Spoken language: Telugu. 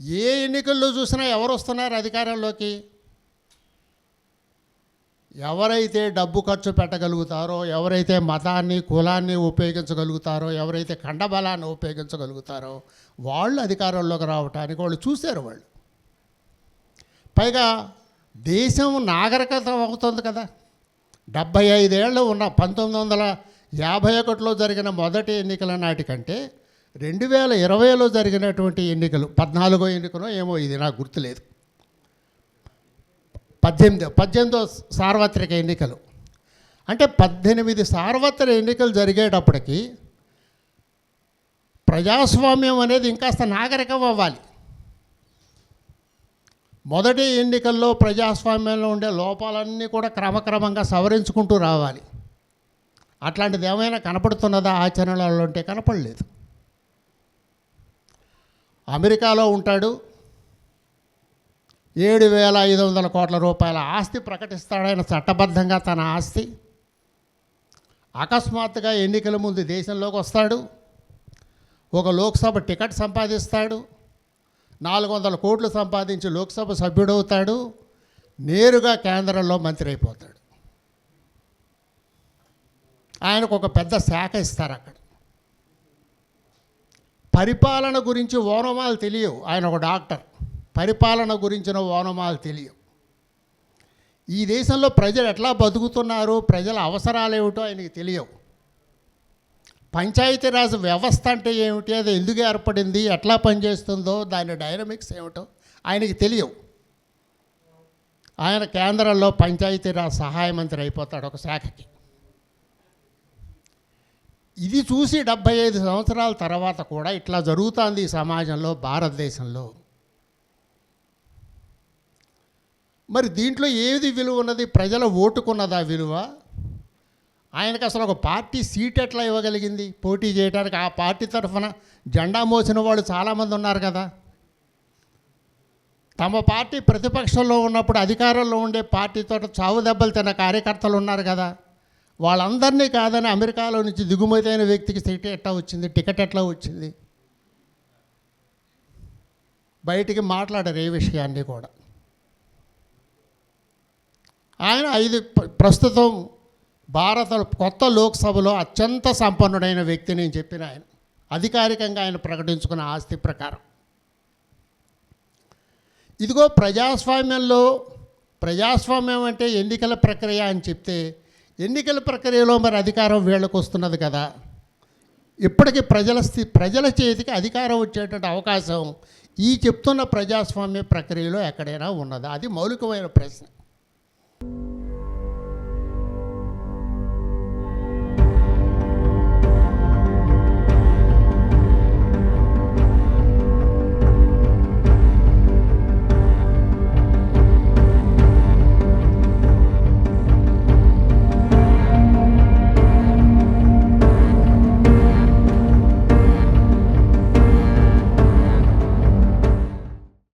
ఏ ఎన్నికల్లో చూసినా ఎవరు వస్తున్నారు అధికారంలోకి? ఎవరైతే డబ్బు ఖర్చు పెట్టగలుగుతారో ఎవరైతే మతాన్ని కులాన్ని ఉపయోగించగలుగుతారో ఎవరైతే ఖండబలాన్ని ఉపయోగించగలుగుతారో వాళ్ళు అధికారంలోకి రావటానికి వాళ్ళు చూశారు వాళ్ళు. పైగా దేశం నాగరికత అవుతుంది కదా. డెబ్భై ఐదేళ్ళు ఉన్న పంతొమ్మిది వందల యాభై ఒకటిలో జరిగిన మొదటి ఎన్నికల నాటికంటే రెండు వేల ఇరవైలో జరిగినటువంటి ఎన్నికలు పద్నాలుగో ఎన్నికలో ఏమో ఇది నాకు గుర్తులేదు. పద్దెనిమిదో పద్దెనిమిదో సార్వత్రిక ఎన్నికలు. అంటే పద్దెనిమిది సార్వత్రిక ఎన్నికలు జరిగేటప్పటికి ప్రజాస్వామ్యం అనేది ఇంకాస్త నాగరికం అవ్వాలి. మొదటి ఎన్నికల్లో ప్రజాస్వామ్యంలో ఉండే లోపాలన్నీ కూడా క్రమక్రమంగా సవరించుకుంటూ రావాలి. అట్లాంటిది ఏమైనా కనపడుతున్నదా? ఆచరణలో అంటే కనపడలేదు. అమెరికాలో ఉంటాడు. ఏడు వేల ఐదు వందల కోట్ల రూపాయల ఆస్తి ప్రకటిస్తాడు ఆయన చట్టబద్ధంగా తన ఆస్తి. అకస్మాత్తుగా ఎన్నికల ముందు దేశంలోకి వస్తాడు. ఒక లోక్సభ టికెట్ సంపాదిస్తాడు. నాలుగు వందల కోట్లు సంపాదించి లోక్సభ సభ్యుడవుతాడు. నేరుగా కేంద్రంలో మంత్రి అయిపోతాడు. ఆయనకు ఒక పెద్ద శాఖ ఇస్తారు అక్కడ. పరిపాలన గురించి ఓనమాలు తెలియవు. ఆయన ఒక డాక్టర్. పరిపాలన గురించిన ఓనమాలు తెలియవు. ఈ దేశంలో ప్రజలు ఎట్లా బతుకుతున్నారు? ప్రజల అవసరాలు ఏమిటో ఆయనకి తెలియవు. పంచాయతీరాజ్ వ్యవస్థ అంటే ఏమిటి? అది ఎందుకు ఏర్పడింది? ఎట్లా పనిచేస్తుందో? దాని డైనమిక్స్ ఏమిటో ఆయనకి తెలియవు. ఆయన కేంద్రంలో పంచాయతీరాజ్ సహాయ మంత్రి అయిపోతాడు ఒక శాఖకి. ఇది చూసి డెబ్భై ఐదు సంవత్సరాల తర్వాత కూడా ఇట్లా జరుగుతుంది ఈ సమాజంలో భారతదేశంలో. మరి దీంట్లో ఏది విలువ ఉన్నది? ప్రజల ఓటుకున్నదా విలువ? ఆయనకు అసలు ఒక పార్టీ సీట్ ఎట్లా ఇవ్వగలిగింది? పోటీ చేయడానికి ఆ పార్టీ తరఫున జెండా మోసిన వాళ్ళు చాలామంది ఉన్నారు కదా. తమ పార్టీ ప్రతిపక్షంలో ఉన్నప్పుడు అధికారంలో ఉండే పార్టీతో చావు దెబ్బలు తిన్న కార్యకర్తలు ఉన్నారు కదా. వాళ్ళందరినీ కాదని అమెరికాలో నుంచి దిగుమతి అయిన వ్యక్తికి సీట్ ఎట్లా వచ్చింది? టికెట్ ఎట్లా వచ్చింది? బయటికి మాట్లాడారు ఏ విషయాన్ని కూడా. ఆయన ఐదు ప్రస్తుతం భారత కొత్త లోక్సభలో అత్యంత సంపన్నుడైన వ్యక్తి నేను చెప్పిన ఆయన. అధికారికంగా ఆయన ప్రకటించుకున్న ఆస్తి ప్రకారం. ఇదిగో ప్రజాస్వామ్యంలో ప్రజాస్వామ్యం అంటే ఎన్నికల ప్రక్రియ అని చెప్తే ఎన్నికల ప్రక్రియలో మరి అధికారం వీళ్ళకు వస్తున్నది కదా. ఇప్పటికీ ప్రజల స్థి ప్రజల చేతికి అధికారం వచ్చేటువంటి అవకాశం ఈ చెప్తున్న ప్రజాస్వామ్య ప్రక్రియలో ఎక్కడైనా ఉన్నదా? అది మౌలికమైన ప్రశ్న.